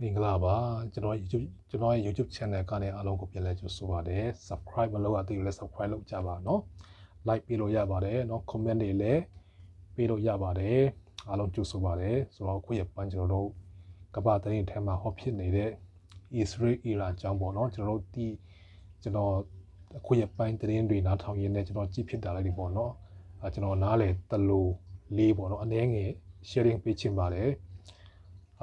မင်္ဂလာပါကျွန်တော် YouTube ကျွန်တော်ရဲ့ YouTube channel ကနေအားလုံးကိုပြန်လည်ကြိုဆိုပါရစေ subscribe မလုပ်ရသေးဘူးလဲ subscribe လုပ်ကြပါเนาะ like ပေးလို့ရပါတယ်เนาะ comment တွေလည်းပေးလို့ရပါတယ်အားလုံးကြိုဆိုပါတယ်ဆိုတော့ခုရက်ပိုင်းကျွန်တော်တို့ကမ္ဘာသတင်းထဲမှာဟောဖြစ်နေတဲ့ Israel Iran အကြောင်းပေါ့เนาะကျွန်တော်တို့ဒီကျွန်တော်အခုရက်ပိုင်းသတင်းတွေနားထောင်ရင်းနဲ့ကျွန်တော်ကြည့်ဖြစ်တာလေးတွေပေါ့เนาะအဲကျွန်တော်နားလေတလူလေးပေါ့เนาะအနည်းငယ် sharing ပေးချင်ပါတယ်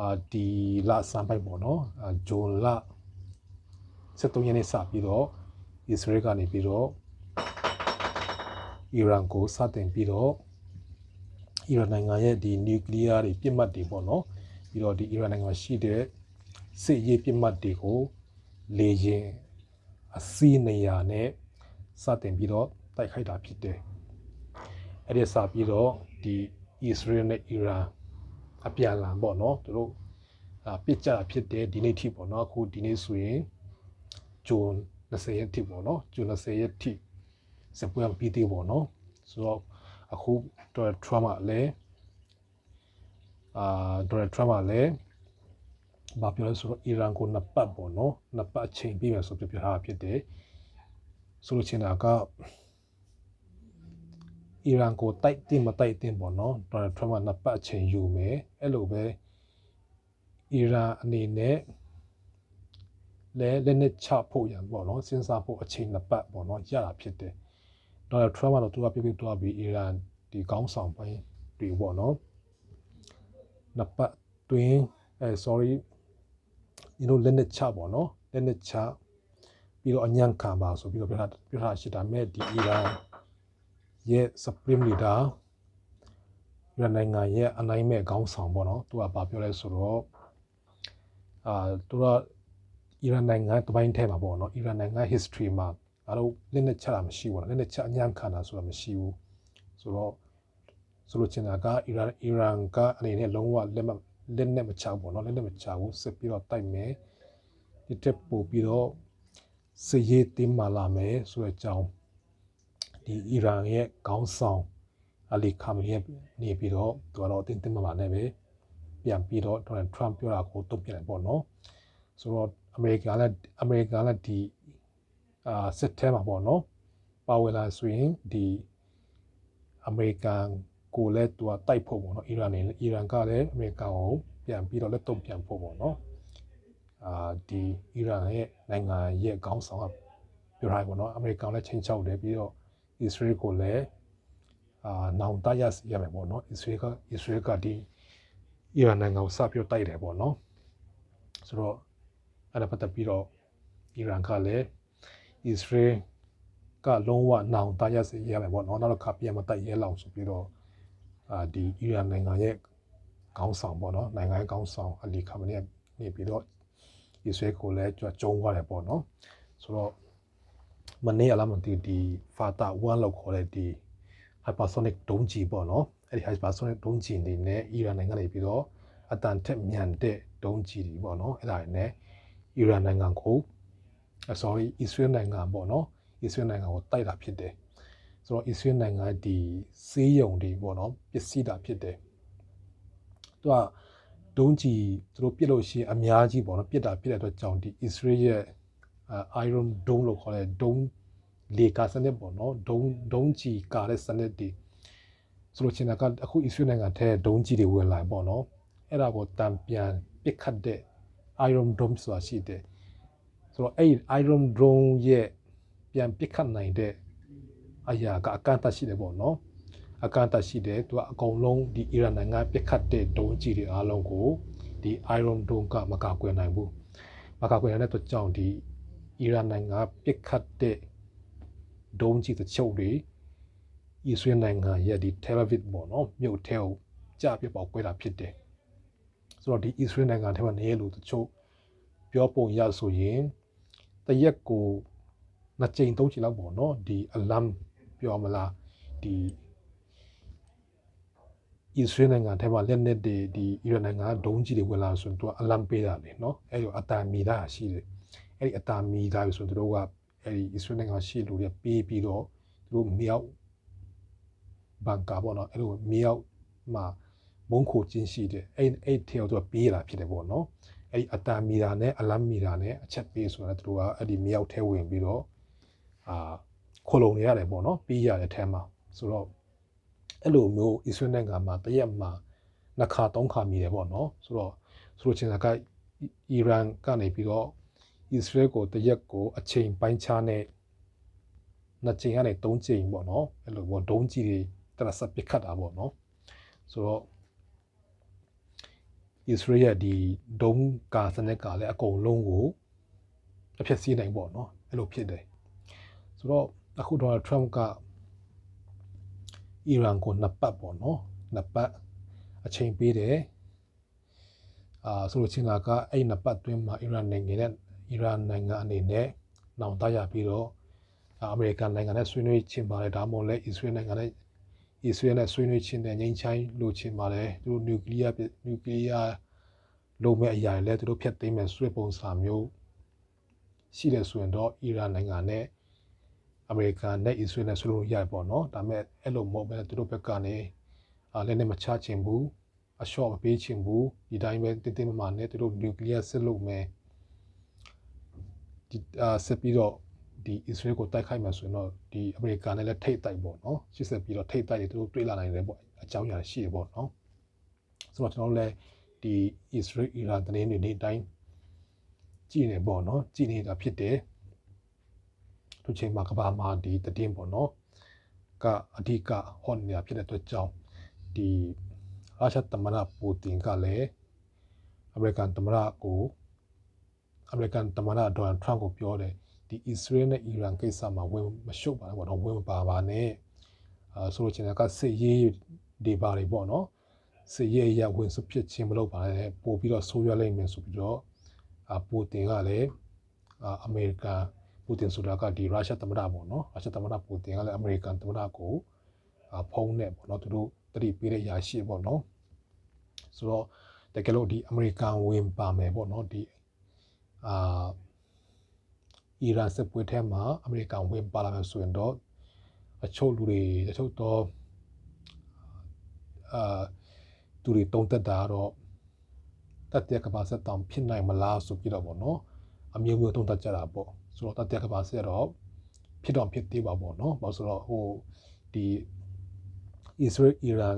အာဒီလစံပိုက်ပေါ့နော်အာဂျွန်လ73ရက်နေ့စပြီးတော့အစ္စရေးကနေပြီးတော့အီရန်ကိုစတင်ပြီးတော့အီရန်နိုင်ငံရဲ့ဒီနျူကလ িয়ার တွေပြစ်မှတ်တွေပေါ့နော်ပြီးတော့ဒီအီရန်နိုင်ငံမှာရှိတဲ့စစ်ရေးပြစ်မှတ်တွေကိုလေရင်အစီးနေရာနဲ့စတင်ပြီးတော့တိုက်ခိုက်တာဖြစ်တယ်အဲ့ဒီစပြီးတော့ဒီအစ္စရေးနဲ့အီရန် အပြန်လာပေါ့နော်သူတို့အာပြစ်ကြတာဖြစ်တယ်ဒီနေ့ထိပေါ့နော်အခုဒီနေ့ဆိုရင်ဂျွန်20ရက်ထိပေါ့နော်ဂျွန်20ရက်ထိစပွဲပြီးသေးပေါ့နော်ဆိုတော့အခုဒေါ်ထရမ့်ကလည်းအာဒေါ်ထရမ့်ကလည်းဘာပြောလဲဆိုတော့အီရန်ကိုနှစ်ပတ်ပေါ့နော်နှစ်ပတ်အချိန်ပြီးမယ်ဆိုပြပြထားတာဖြစ်တယ်ဆိုလို့ချင်တာက အီရန်ကိုတိုက်တင်မတိုက်တင်ပေါ့နော်ဒေါ်နယ်ထရမ့်ကနှစ်ပတ်အချိန်ယူမယ်အဲ့လိုပဲအီရန်အနေနဲ့လဲလက်နက်ချဖို့ရန်ပေါ့နော်စဉ်းစားဖို့အချိန်နှစ်ပတ်ပေါ့နော်ရတာဖြစ်တယ်ဒေါ်နယ်ထရမ့်ကတော့သူကပြပြသွားပြီးအီရန်ဒီကောင်းဆောင်ပိုင်းတွေပေါ့နော်နှစ်ပတ်တွင်းအဲ sorry ဒီလိုလက်နက်ချပေါ့နော်လက်နက်ချပြီးတော့အညံ့ခံပါဆိုပြီးတော့ပြောတာပြောတာရှိတာမဲ့ဒီအီရန် ရဲ့ supreme leader ရနိုင်ငံရဲ့အနိုင်မဲ့ခေါင်းဆောင်ပေါ့နော်သူကဘာပြောလဲဆိုတော့အာသူကအီရန်နိုင်ငံတပိုင်းထဲမှာပေါ့နော်အီရန်နိုင်ငံ history မှာအားလုံးလက်နက်ချတာမရှိဘူးလက်နက်ချအညံ့ခံတာဆိုတာမရှိဘူးဆိုတော့ဆိုလိုချင်တာကအီရန်အီရန်ကအနေနဲ့လုံးဝလက်မလက်နဲ့မချဘူးပေါ့နော်လက်နဲ့မချဘူးစစ်ပြီးတော့တိုက်မယ်ဒီတက်ပို့ပြီးတော့စစ်ရေးတင်းမာလာမယ်ဆိုတဲ့အကြောင်း ဒီအီရန်ရဲ့ခေါင်းဆောင်အလီခါမီရဲ့နေပြီးတော့သူကတော့တင်းတင်းမာမာနဲ့ပဲပြန်ပြီးတော့ဒေါ်နယ်ထရမ့်ပြောတာကိုတုံ့ပြန်တယ်ပေါ့နော်ဆိုတော့အမေရိကန်လည်းအမေရိကန်လည်းဒီအာစစ်ထဲမှာပေါ့နော်ပါဝင်လာဆိုရင်ဒီအမေရိကန်ကိုလည်းသူကတိုက်ဖို့ပေါ့နော်အီရန်နေအီရန်ကလည်းအမေရိကန်ကိုပြန်ပြီးတော့လက်တုံ့ပြန်ဖို့ပေါ့နော်အာဒီအီရန်ရဲ့နိုင်ငံရဲ့ခေါင်းဆောင်ကပြောထားပေါ့နော်အမေရိကန်လည်းချင်းချောက်တယ်ပြီးတော့ အစ္စရေးကိုလည်းအာနောင်တရစီရမယ်ပေါ့နော်အစ္စရေးကအစ္စရေးကဒီအီရန်နိုင်ငံကိုစပြီးတိုက်တယ်ပေါ့နော်ဆိုတော့အဲ့ဒါပတ်သက်ပြီးတော့အီရန်ကလည်းအစ္စရေးကလုံးဝနောင်တရစီရမယ်ပေါ့နော်နောက်တော့ခါပြန်မတိုက်ရဲလောက်ဆိုပြီးတော့အာဒီအီရန်နိုင်ငံရဲ့ခေါင်းဆောင်ပေါ့နော်နိုင်ငံရဲ့ခေါင်းဆောင်အလီခါမနီနေပြီးတော့အစ္စရေးကိုလည်းကြွကြုံသွားတယ်ပေါ့နော်ဆိုတော့ မနေ့အလားမသိဒီ Fata 1လောက်ခေါ်တဲ့ဒီ hypersonic ဒုံးကျည်ပေါ့နော်အဲ့ဒီ hypersonic ဒုံးကျည်နေနဲ့အီရန်နိုင်ငံနေပြီးတော့အတန်ထက်မြန်တဲ့ဒုံးကျည်တွေပေါ့နော်အဲ့ဒါတွေနဲ့အီရန်နိုင်ငံကို sorry အစ္စရေးနိုင်ငံပေါ့နော်အစ္စရေးနိုင်ငံကိုတိုက်တာဖြစ်တယ်ဆိုတော့အစ္စရေးနိုင်ငံဒီစေးရုံတွေပေါ့နော်ပစ္စည်းတာဖြစ်တယ်သူကဒုံးကျည်သူတို့ပြစ်လို့ရှိရင်အများကြီးပေါ့နော်ပြစ်တာပြစ်တဲ့အတွက်ကြောင့်ဒီ Israel ရဲ့ Iron Dome လို့ခေါ်တဲ့ Dome လေကာစနစ်ပေါ့နော်ဒုံဒုံကြီးကာတဲ့စနစ်တွေဆိုလို့ချင်တာကအခု Israel နိုင်ငံထဲဒုံကြီးတွေဝင်လာပေါ့နော်အဲ့ဒါကိုတံပြန်ပစ်ခတ်တဲ့ Iron Dome ဆိုတာရှိတယ်ဆိုတော့အဲ့ Iron Dome ရဲ့ပြန်ပစ်ခတ်နိုင်တဲ့အရာကအကန့်အသတ်ရှိတယ်ပေါ့နော်အကန့်အသတ်ရှိတယ်သူကအကုန်လုံးဒီအီရန်နိုင်ငံပစ်ခတ်တဲ့ဒုံးကြီးတွေအားလုံးကိုဒီ Iron Dome ကမကာကွယ်နိုင်ဘူးမကာကွယ်နိုင်တဲ့အတွက်ကြောင့်ဒီ အီရန်နိုင်ငံပစ်ခတ်တဲ့ဒုံးကြီးတချို့တွေအစ္စရေးနိုင်ငံရဲ့ဒီ Tel Aviv ပေါ့နော်မြို့ထဲကိုကြာပြပေါက်ကွဲတာဖြစ်တယ်ဆိုတော့ဒီအစ္စရေးနိုင်ငံထဲမှာနေရလို့တချို့ပြောပုံရဆိုရင်တရက်ကိုနှစ်ကြိမ်သုံးကြိမ်လောက်ပေါ့နော်ဒီ alarm ပြောမလားဒီအစ္စရေးနိုင်ငံထဲမှာလက်နက်တွေဒီအီရန်နိုင်ငံဒုံးကြီးတွေဝင်လာဆိုရင်သူကအလံပေးတာလေနော်အဲ့ဒီအတန်မီတာရှိတယ် အဲ့ဒီအတန်မီတာဆိုရင်သူတို့ကအဲ့ဒီအစ္စရေးနိုင်ငံရှိလူတွေပေးပြီးတော့သူတို့မြောက်ဘန်ကာပေါ့နော်အဲ့လိုမြောက်မှာမုန်းခိုချင်းရှိတယ်အဲ့အဲ့ထဲကိုသူကပေးလာဖြစ်တယ်ပေါ့နော်အဲ့ဒီအတန်မီတာနဲ့အလမ်မီတာနဲ့အချက်ပေးဆိုတော့သူတို့ကအဲ့ဒီမြောက်ထဲဝင်ပြီးတော့အာခိုလုံနေရတယ်ပေါ့နော်ပြီးရတဲ့ထဲမှာဆိုတော့အဲ့လိုမျိုးအစ္စရေးနိုင်ငံမှာတရက်မှာနှစ်ခါသုံးခါမြည်တယ်ပေါ့နော်ဆိုတော့ဆိုလိုချင်တာကအီရန်ကနေပြီးတော့ အစ္စရေးကိုတရက်ကိုအချိန်ပိုင်းခြားနဲ့နှစ်ချိန်ကနေသုံးချိန်ပေါ့နော်အဲ့လိုပေါ့ဒုံးကြီးတွေတရစပစ်ခတ်တာပေါ့နော်ဆိုတော့ဣသရေလရဲ့ဒီဒုံးကာစနစ်ကလည်းအကုန်လုံးကိုအဖြစ်စီးနိုင်ပေါ့နော်အဲ့လိုဖြစ်တယ်ဆိုတော့အခုဒေါ်နယ်ထရမ့်ကအီရန်ကိုနှစ်ပတ်ပေါ့နော်နှစ်ပတ်အချိန်ပေးတယ်အာဆိုလို့ချင်းလာကအဲ့နှစ်ပတ်တွင်းမှာအီရန်နိုင်ငံနဲ့ အီရန်နိုင်ငံအနေနဲ့နောင်တရပြီးတော့အမေရိကန်နိုင်ငံနဲ့ဆွေးနွေးချင်ပါတယ်ဒါမှမဟုတ်လဲအစ္စရေးနိုင်ငံနဲ့အစ္စရေးနဲ့ဆွေးနွေးချင်တဲ့ငြိမ်းချမ်းလို့ချင်ပါတယ်သူတို့နျူကလ িয়ার နျူကလ িয়ার လုံးမဲ့အရာတွေလည်းသူတို့ဖျက်သိမ်းမဲ့ဆွေပုံစံမျိုးရှိတယ်ဆိုရင်တော့အီရန်နိုင်ငံနဲ့အမေရိကန်နဲ့အစ္စရေးနဲ့ဆွေးနွေးရပေါ့နော်ဒါပေမဲ့အဲ့လိုမဟုတ်ဘဲသူတို့ဘက်ကနေအာလည်းနဲ့မချချင်ဘူးအလျှော့မပေးချင်ဘူးဒီတိုင်းပဲတင်းတင်းမာမာနဲ့သူတို့နျူကလ িয়ার စစ်လုပ်မယ် ဒီအာစစ်ပြီးတော့ဒီအစ္စရေးကိုတိုက်ခိုက်မှဆိုရင်တော့ဒီအမေရိကန်နဲ့လည်းထိတ်တိုက်ပေါ့နော်ရှစ်ဆက်ပြီးတော့ထိတ်တိုက်တွေသူတို့တွေးလာနိုင်တယ်ပေါ့အကြောင်းအရာရှိတယ်ပေါ့နော်ဆိုတော့ကျွန်တော်လည်းဒီ Israel Iran တနေနေနေတိုင်းကြည်နေပေါ့နော်ကြည်နေတာဖြစ်တယ်သူချိန်မှာကဘာမှာဒီတည်င်းပေါ့နော်ကအဓိကဟောနေတာဖြစ်တဲ့အတွက်ကြောင့်ဒီရုရှားသမ္မတပူတင်ကလည်းအမေရိကန်သမ္မတကို အမေရိကန်သမ္မတဒေါ်နယ်ထရန့်ကိုပြောတယ်ဒီအစ္စရေးနဲ့အီရန်ကိစ္စမှာဝင်မရှုပ်ပါဘူးပေါ့နော်ဝင်မပါပါနဲ့အဲဆိုလို့ချင်းကစစ်ရေးဒီပါတွေပေါ့နော်စစ်ရေးအရဝင်စုဖြစ်ခြင်းမလုပ်ပါနဲ့ပို့ပြီးတော့ဆိုးရွားလိမ့်မယ်ဆိုပြီးတော့အပူတင်ကလည်းအမေရိကန်ပူတင်ဆိုတာကဒီရုရှားသမ္မတပေါ့နော်ရုရှားသမ္မတပူတင်ကလည်းအမေရိကန်သမ္မတကိုဖုံးနေပေါ့နော်သူတို့တတိပေးတဲ့ຢာရှိပေါ့နော်ဆိုတော့တကယ်လို့ဒီအမေရိကန်ဝင်ပါမယ်ပေါ့နော်ဒီ အာအီရန်စစ်ပွဲထဲမှာအမေရိကန်ဝင်ပါလာမယ်ဆိုရင်တော့အချို့လူတွေအချို့တော့အာသူတွေတုံးသက်တာတော့တတ်တဲ့ကဘာဆက်တောင်ဖြစ်နိုင်မလားဆိုပြီးတော့ဗောနော်အမျိုးမျိုးတုံးသက်ကြတာပေါ့ဆိုတော့တတ်တဲ့ကဘာဆက်တော့ဖြစ်တော့ဖြစ်သေးပါဗောနော်ဘာလို့ဆိုတော့ဟိုဒီအစ္စရေးအီရန်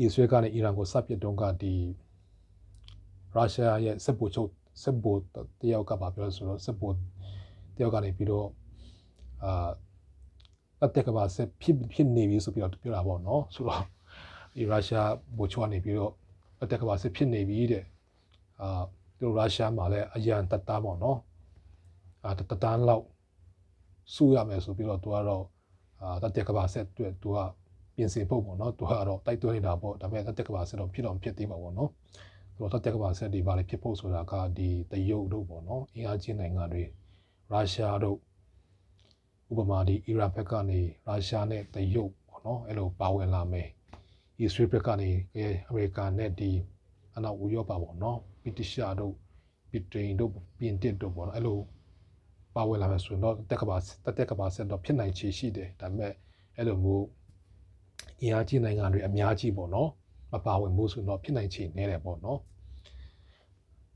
အစ္စရေးကနေအီရန်ကိုစပစ်တုန်းကဒီရုရှားရဲ့စစ်ဗိုလ်ချုပ် စစ်ဗိုလ်တယောက်ကပါပြောလို့ဆိုတော့စစ်ဗိုလ်တယောက်ကနေပြီးတော့အာအတက်ကပါစစ်ဖြစ်ဖြစ်နေပြီဆိုပြီးတော့ပြောတာပေါ့နော်ဆိုတော့ဒီရုရှားဗိုလ်ချုပ်ကနေပြီးတော့အတက်ကပါစစ်ဖြစ်နေပြီတဲ့အာဒီရုရှားမှာလည်းအရန်တတပေါ့နော်အာတတန်းလောက်စူးရမယ်ဆိုပြီးတော့သူကတော့အာတတက်ကပါစစ်အတွက်သူကပြင်ဆင်ဖို့ပေါ့နော်သူကတော့တိုက်တွန်းနေတာပေါ့ဒါပေမဲ့တတက်ကပါစစ်တော့ဖြစ်တော့ဖြစ်သေးပါပေါ့နော် ဆိုတော့တက်ကဘာဆက်ဒီပါလေဖြစ်ဖို့ဆိုတာကဒီတရုတ်တို့ပေါ့နော်အင်အားကြီးနိုင်ငံတွေရုရှားတို့ဥပမာဒီအီရန်ဘက်ကနေရုရှားနဲ့တရုတ်ပေါ့နော်အဲ့လိုပါဝင်လာမယ်အစ္စရေးဘက်ကနေအမေရိကန်နဲ့ဒီအနောက်ဥရောပပေါ့နော်ဗြိတိရှားတို့ဗြိတိန်တို့ပြင်သစ်တို့ပေါ့နော်အဲ့လိုပါဝင်လာမယ်ဆိုရင်တော့တက်ကဘာတတက်ကဘာဆက်တော့ဖြစ်နိုင်ချေရှိတယ်ဒါပေမဲ့အဲ့လိုမျိုးအင်အားကြီးနိုင်ငံတွေအများကြီးပေါ့နော် မပါဝင်မှုဆိုတော့ဖြစ်နိုင်ချေနေတယ်ပေါ့နော်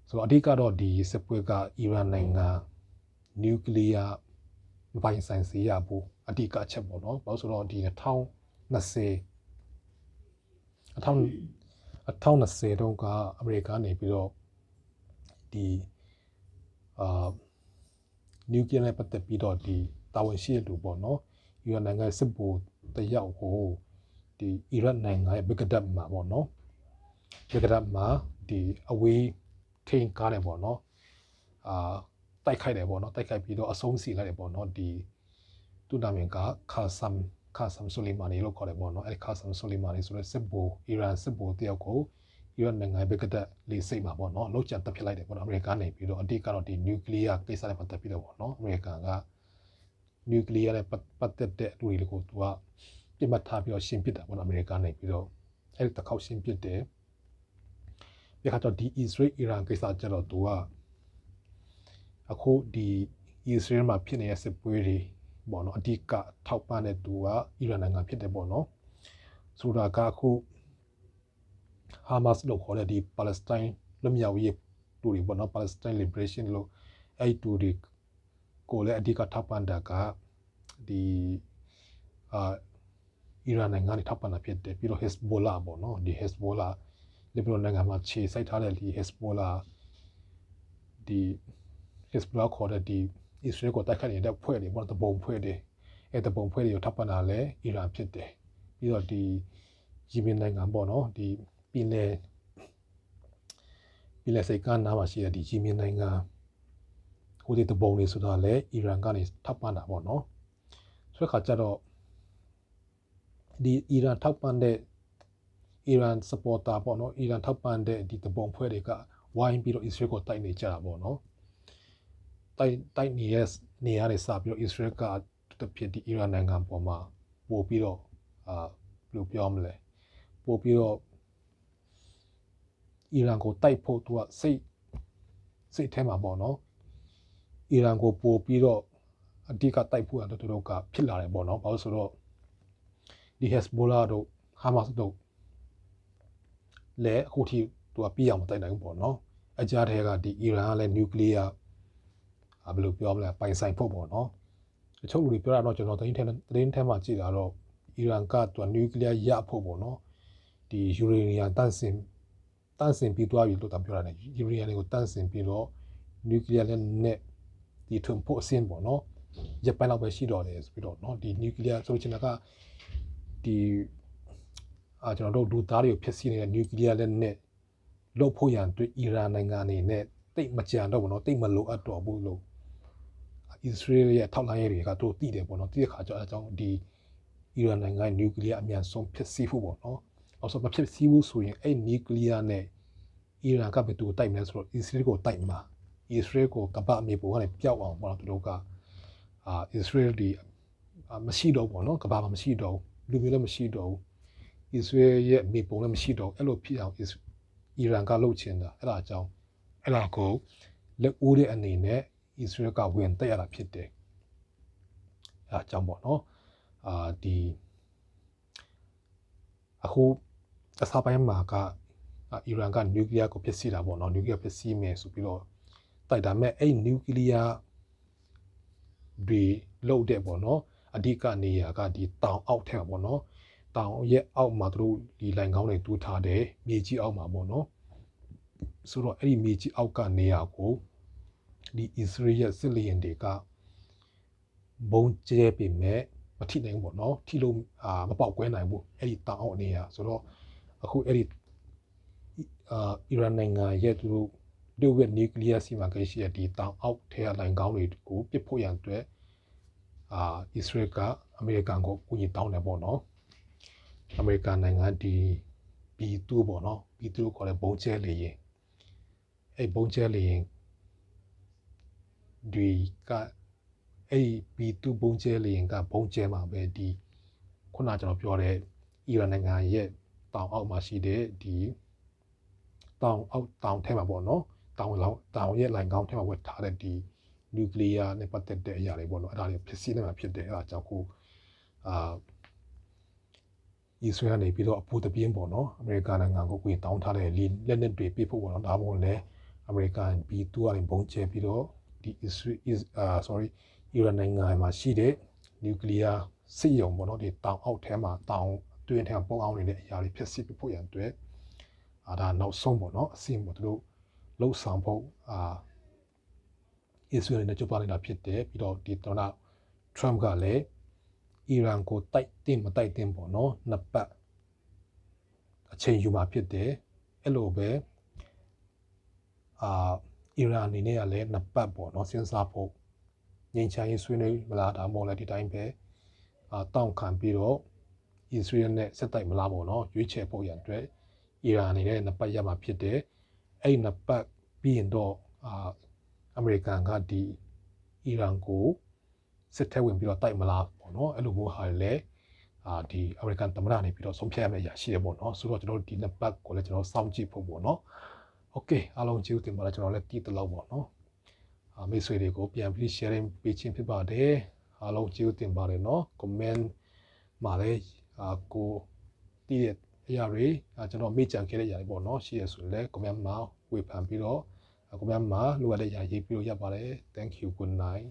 ဆိုတော့အဓိကတော့ဒီစစ်ပွဲကအီရန်နိုင်ငံနျူကလ িয়ার မပိုင်ဆိုင်စေရဖို့အဓိကအချက်ပေါ့နော်ဘာလို့ဆိုတော့ဒီ2020 2020တုန်းကအမေရိကန်နေပြီးတော့ဒီအာနျူကလ িয়ার နဲ့ပတ်သက်ပြီးတော့ဒီတာဝန်ရှိတဲ့လူပေါ့နော်အီရန်နိုင်ငံစစ်ဗိုလ်တယောက်ကို ဒီအီရတ်နိုင်ငံရဲ့ဘဂဒတ်မှာပေါ့နော်ဘဂဒတ်မှာဒီအဝေးထိန်ကားတယ်ပေါ့နော်အာတိုက်ခိုက်တယ်ပေါ့နော်တိုက်ခိုက်ပြီးတော့အဆုံးစီလိုက်တယ်ပေါ့နော်ဒီသူနာမည်ကခါဆမ်ခါဆမ်ဆူလီမာနီလို့ခေါ်တယ်ပေါ့နော်အဲခါဆမ်ဆူလီမာနီဆိုတဲ့စစ်ဗိုလ်အီရန်စစ်ဗိုလ်တယောက်ကိုအီရန်နိုင်ငံဘက်ကတက်လေးစိတ်မှာပေါ့နော်လောက်ချန်တက်ဖြစ်လိုက်တယ်ပေါ့နော်အမေရိကန်နေပြီးတော့အတိကတော့ဒီနျူကလ িয়ার ကိစ္စနဲ့ပတ်သက်ပြီးတော့ပေါ့နော်အမေရိကန်ကနျူကလ িয়ার နဲ့ပတ်သက်တဲ့လူတွေကိုသူက ပြစ်မှတ်ထားပြီးတော့ရှင်းပစ်တာပေါ့နော်အမေရိကန်နေပြီးတော့အဲ့ဒီတစ်ခေါက်ရှင်းပစ်တယ်ဒီခါတော့ဒီ Israel Iran ကိစ္စကျတော့သူကအခုဒီ Israel မှာဖြစ်နေတဲ့စစ်ပွဲတွေပေါ့နော်အဓိကထောက်ပံ့တဲ့သူကအီရန်နိုင်ငံဖြစ်တယ်ပေါ့နော်ဆိုတာကအခုဟာမတ်လို့ခေါ်တဲ့ဒီပါလက်စတိုင်းလူမျိုးရေးတူတွေပေါ့နော် Palestine Liberation လို့အဲ့တူတွေကိုလည်းအဓိကထောက်ပံ့တာကဒီအာ အီရန်နိုင်ငံနဲ့ထောက်ပံ့တာဖြစ်တယ်ပြီးတော့ Hezbollah ပေါ့နော်ဒီ Hezbollah လစ်ဘနွန်နိုင်ငံမှာခြေစိုက်ထားတဲ့ဒီ Hezbollah ဒီ Hezbollah ခေါ်တဲ့ဒီ Israel ကိုတိုက်ခိုက်နေတဲ့ဖွဲ့တွေပေါ့တပုံဖွဲ့တွေအဲ့တပုံဖွဲ့တွေကိုထောက်ပံ့တာလည်းအီရန်ဖြစ်တယ်ပြီးတော့ဒီယီမင်နိုင်ငံပေါ့နော်ဒီပြည်နယ်ပြည်နယ်စိတ်ကနားမှာရှိတဲ့ဒီယီမင်နိုင်ငံဟိုဒီတပုံတွေဆိုတာလည်းအီရန်ကနေထောက်ပံ့တာပေါ့နော်ဆိုတဲ့ခါကျတော့ ဒီအီရန်ထောက်ပံ့တဲ့အီရန် supporter ပေါ့နော်အီရန်ထောက်ပံ့တဲ့ဒီတပုံဖွဲ့တွေကဝိုင်းပြီးတော့ Israel ကိုတိုက်နေကြတာပေါ့နော်တိုက်တိုက်နေရနေရတဲ့စပြီးတော့ Israel ကတဖြစ်ဒီအီရန်နိုင်ငံပေါ်မှာပို့ပြီးတော့အာဘယ်လိုပြောမလဲပို့ပြီးတော့အီရန်ကိုတိုက်ဖို့သူကစိတ်စိတ်ထဲမှာပေါ့နော်အီရန်ကိုပို့ပြီးတော့အဓိကတိုက်ဖို့အတွက်တို့ကဖြစ်လာတယ်ပေါ့နော်ဘာလို့ဆိုတော့ ဒီ Hezbollah တို့ Hamas တို့လည်းအခုထိသူကပြီးအောင်မတိုက်နိုင်ဘူးပေါ့နော်အကြတဲ့ကဒီအီရန်ကလည်းနျူကလ িয়ার ဘယ်လိုပြောမလဲပိုင်ဆိုင်ဖို့ပေါ့နော်တချို့လူတွေပြောတာတော့ကျွန်တော်တင်းထဲတင်းထဲမှာကြည့်တာတော့အီရန်ကသူကနျူကလ িয়ার ရဖို့ပေါ့နော်ဒီယူရေနီယံတန့်စင်တန့်စင်ပြီးသွားပြီလို့တောင်ပြောတာ ਨੇ ယူရေနီယံတွေကိုတန့်စင်ပြီးတော့နျူကလ িয়ার နဲ့နဲ့ဒီထွန်ဖို့အဆင့်ပေါ့နော်ရပိုင်းလောက်ပဲရှိတော့တယ်ဆိုပြီးတော့နော်ဒီနျူကလ িয়ার ဆိုချင်တာက ဒီအာကျွန်တော်တို့လူသားတွေကိုဖြစ်စီနေတဲ့နျူကလ িয়ার လက်နဲ့လုတ်ဖို့ရန်အတွက်အီရန်နိုင်ငံအနေနဲ့တိတ်မကြံတော့ဘူးเนาะတိတ်မလိုအပ်တော့ဘူးလို့အစ္စရေးရဲ့ထောက်လှမ်းရေးတွေကသူတို့တည်တယ်ပေါ့နော်တည်တဲ့ခါကျတော့အဲကြောင့်ဒီအီရန်နိုင်ငံနျူကလ িয়ার အမြန်ဆုံးဖြစ်စီဖို့ပေါ့နော်အော်ဆိုမဖြစ်စီဘူးဆိုရင်အဲ့နျူကလ িয়ার နဲ့အီရန်ကဘယ်သူတိုက်မလဲဆိုတော့အစ္စရေးကိုတိုက်မှာအစ္စရေးကိုကပအမေပေါ်ကနေပျောက်အောင်ပေါ့နော်သူတို့ကအာအစ္စရေးဒီမရှိတော့ပေါ့နော်ကဘာမှမရှိတော့ လူမျိုးလည်းမရှိတော့အစ္စရေးရဲ့မေပုံလည်းမရှိတော့အဲ့လိုဖြစ်အောင်အီရန်ကလုပ်ချင်တာအဲ့ဒါအကြောင်းအဲ့ဒါကိုလက်ဦးတဲ့အနေနဲ့ဣသရေလကဝင်တက်ရတာဖြစ်တယ်အဲအကြောင်းပေါ့နော်အာဒီအခုအစားပိုင်းမှာကအီရန်ကနျူကလ িয়ার ကိုဖြစ်စီတာပေါ့နော်နျူကလ িয়ার ဖြစ်စီမယ်ဆိုပြီးတော့တိုက်တာမဲ့အဲ့နျူကလ িয়ার ဒီလောက်တဲ့ပေါ့နော် အဓိကနေရာကဒီတောင်အောက်ထက်ပေါ့နော်တောင်ရဲ့အောက်မှာသူတို့ဒီလိုင်ကောင်းတွေတူးထားတယ်မြေကြီးအောက်မှာပေါ့နော်ဆိုတော့အဲ့ဒီမြေကြီးအောက်ကနေရာကိုဒီအစ္စရေးရဲ့စစ်လီယန်တွေကဘုံကျဲပေမဲ့မထိနိုင်ဘူးပေါ့နော်ထိလို့အာမပေါက်ကွဲနိုင်ဘူးအဲ့ဒီတောင်အောင်အနေရဆိုတော့အခုအဲ့ဒီအာအီရန်နိုင်ငံရဲ့သူတို့ဒုဝက်နျူကလ িয়ার စီမံကိန်းရှိတဲ့ဒီတောင်အောက်ထဲကလိုင်ကောင်းတွေကိုပစ်ဖို့ရန်အတွက် အာအစ္စရေးကအမေရိကန်ကိုကူညီတောင်းတယ်ပေါ့နော်အမေရိကန်နိုင်ငံဒီဘီတူပေါ့နော်ဘီတူခေါ်တဲ့ဘုံကျဲလေရင်အဲ့ဘုံကျဲလေရင်တွေကအဲ့ဒီ B2 ဘုံကျဲလျင်ကဘုံကျဲမှာပဲဒီခုနကျွန်တော်ပြောတဲ့အီရန်နိုင်ငံရဲ့တောင်အောက်မှာရှိတဲ့ဒီတောင်အောက်တောင်ထဲမှာပေါ့နော်တောင်လောင်တောင်ရဲ့လိုင်ကောင်းထဲမှာဝတ်ထားတဲ့ဒီ နျူကလ িয়ার နဲ့ပတ်သက်တဲ့အရာတွေပေါ့နော်အဲ့ဒါတွေဖြစ်စီနေမှာဖြစ်တယ်အဲ့ဒါကြောင့်ခုအာအစ္စရေးကနေပြီးတော့အပူတပြင်းပေါ့နော်အမေရိကန်နိုင်ငံကိုဝင်တောင်းထားတဲ့လက်နက်တွေပြဖို့ပေါ့နော်ဒါမှမဟုတ်လည်းအမေရိကန် B2 ကနေဘုံကျဲပြီးတော့ဒီ Israel is uh sorry အီရန်နိုင်ငံမှာရှိတဲ့နျူကလ িয়ার စစ်ရုံပေါ့နော်ဒီတောင်အောက်ထဲမှာတောင်တွင်းထဲမှာပုံအောင်နေတဲ့အရာတွေဖြစ်စစ်ဖို့ရန်အတွက်အာဒါနောက်ဆုံးပေါ့နော်အဆင့်ပေါ့သူတို့လှုပ်ဆောင်ဖို့အာ အစ္စရေးနဲ့ကြိုးပမ်းနေတာဖြစ်တယ်ပြီးတော့ဒီတော်နာ Trump ကလည်းအီရန်ကိုတိုက်တင်မတိုက်တင်ပေါ့နော်နှစ်ပတ်အချိန်ယူမှာဖြစ်တယ်အဲ့လိုပဲအာအီရန်အနေနဲ့ကလည်းနှစ်ပတ်ပေါ့နော်စဉ်းစားဖို့ငြိမ်းချမ်းရေးဆွေးနွေးမလားဒါမှမဟုတ်လည်းဒီတိုင်းပဲအာတောင်းခံပြီးတော့အစ္စရေးနဲ့စစ်တိုက်မလားပေါ့နော်ရွေးချယ်ဖို့ရန်အတွက်အီရန်အနေနဲ့နှစ်ပတ်ရမှာဖြစ်တယ်အဲ့နှစ်ပတ်ပြီးရင်တော့အာ အမေရိကန်ကဒီအီရန်ကိုစစ်ထဲဝင်ပြီးတော့တိုက်မလားပေါ့နော်အဲ့လိုမျိုးဟာလည်းအာဒီအမေရိကန်သမ္မတနေပြီးတော့ဆုံးဖြတ်ရမယ့်အရာရှိတယ်ပေါ့နော်ဆိုတော့ကျွန်တော်တို့ဒီနှစ်ပတ်ကိုလည်းကျွန်တော်စောင့်ကြည့်ဖို့ပေါ့နော်โอเคအားလုံးကျေးဇူးတင်ပါတယ်ကျွန်တော်လည်းတည်တလောက်ပေါ့နော်အာမိတ်ဆွေတွေကိုပြန်ပြီး sharing ပေးခြင်းဖြစ်ပါတယ်အားလုံးကျေးဇူးတင်ပါတယ်เนาะ comment မှာလည်းအာကိုတည်တဲ့အရာတွေအာကျွန်တော်မိကြံခဲ့တဲ့အရာတွေပေါ့เนาะရှိရဆိုရင်လည်း comment မှာဝေဖန်ပြီးတော့ ကိုများမှာလိုအပ်တဲ့ຢာရေးပြီးလို့ရပါတယ် thank you good night